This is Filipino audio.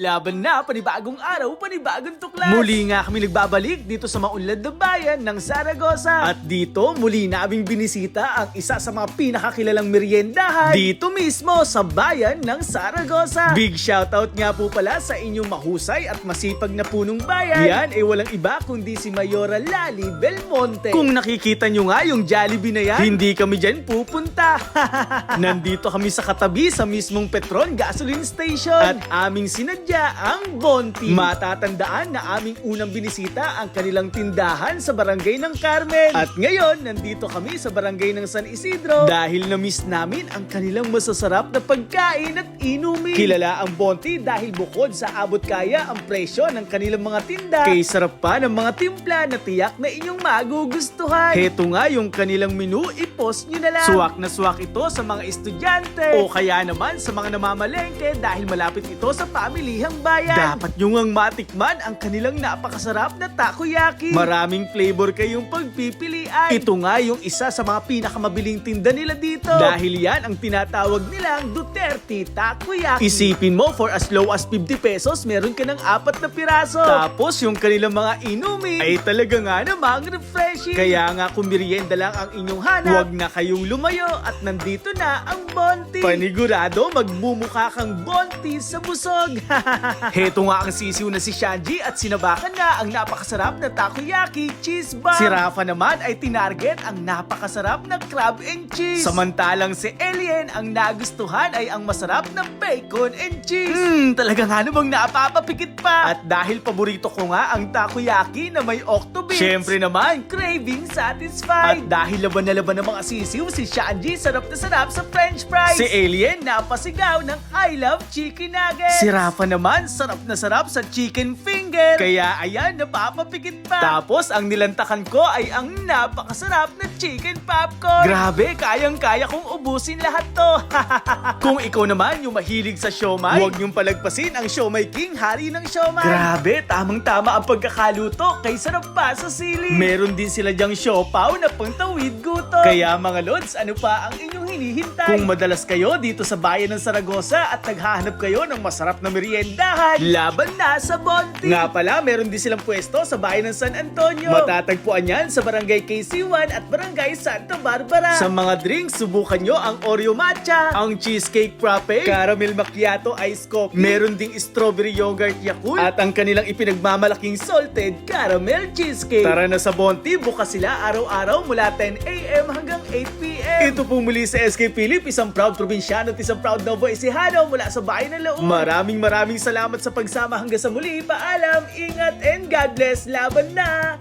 Laban na, panibagong araw, panibagong tuklas. Muli nga kami nagbabalik dito sa maunlad na bayan ng Zaragoza. At dito, muli naming binisita ang isa sa mga pinakakilalang meriendahan dito mismo sa bayan ng Zaragoza. Big shoutout nga po pala sa inyong mahusay at masipag na punong bayan. Yan ay walang iba kundi si Mayora Lali Belmonte. Kung nakikita nyo nga yung Jollibee na yan, hindi kami dyan pupunta. Nandito kami sa katabi sa mismong Petron Gasoline Station. At aming sinadya ang Bonti. Matatandaan na aming unang binisita ang kanilang tindahan sa barangay ng Carmen. At ngayon, nandito kami sa barangay ng San Isidro dahil na-miss namin ang kanilang masasarap na pagkain at inumin. Kilala ang Bonti dahil bukod sa abot kaya ang presyo ng kanilang mga tinda, kay sarap pa ng mga timpla na tiyak na inyong magugustuhan. Heto nga yung kanilang menu, i-post nyo na lang. Swak na swak ito sa mga estudyante o kaya naman sa mga namamalengke dahil malapit ito sa pamilihang bayan. Dapat nyo ngang matikman ang kanilang napakasarap na takoyaki. Maraming flavor kayong pagpipilian. Ito nga yung isa sa mga pinakamabiling tinda nila dito. Dahil yan ang tinatawag nilang Duterte Takoyaki. Isipin mo, for as low as 50 pesos, meron ka ng apat na piraso. Tapos yung kanilang mga inumi ay talaga nga namang refreshing. Kaya nga kung merienda lang ang inyong hanap, huwag na kayong lumayo at nandito na ang Bonti. Panigurado, magmumukha kang Bonti sa busog. Heto nga ang sisiw na si Shanji at sinabakan nga ang napakasarap na takoyaki cheese bomb. Si Rafa naman ay tinarget ang napakasarap na crab and cheese. Samantalang si Alien ang nagustuhan ay ang masarap na bacon and cheese. Hmm, talaga nga namang napapapikit pa. At dahil paborito ko nga ang takoyaki na may octobits. Siyempre naman, craving satisfied. At dahil laban na laban ng mga sisiw, si Shanji sarap na sarap sa french fries. Si Alien napasigaw ng I love chicken nuggets. Si Rafa naman, sarap na sarap sa chicken finger. Kaya ayan, napapapikit pa. Tapos, ang nilantakan ko ay ang napakasarap na chicken popcorn. Grabe, kayang-kaya kong ubusin lahat to. Kung ikaw naman yung mahilig sa siomay, huwag niyong palagpasin ang Siomay King, hari ng siomay. Grabe, tamang-tama ang pagkakaluto kay sarap pa sa sili. Meron din sila dyang siopaw na pangtawid gutom. Kaya mga lods, ano pa ang inyong hinihintay? Kung madalas kayo dito sa bayan ng Saragosa at naghahanap kayo ng masarap na meriendahan, laban na sa Bonti. Nga pala, meron din silang pwesto sa bayan ng San Antonio. Matatagpuan yan sa Barangay KC1 at Barangay Santa Barbara. Sa mga drinks, subukan nyo ang Oreo Matcha, ang Cheesecake Frappe, Caramel Macchiato Ice Coffee, meron ding Strawberry Yogurt Yakult, at ang kanilang ipinagmamalaking Salted Caramel Cheesecake. Tara na sa Bonti, bukas sila araw-araw mula 10am hanggang 8pm. Ito po muli sa SK Philip, isang proud probinsyano at isang proud Novo Ecijano mula sa bayan ng Laon. Maraming maraming salamat sa pagsama hanggang sa muli. Paalam, ingat, and God bless. Laban na!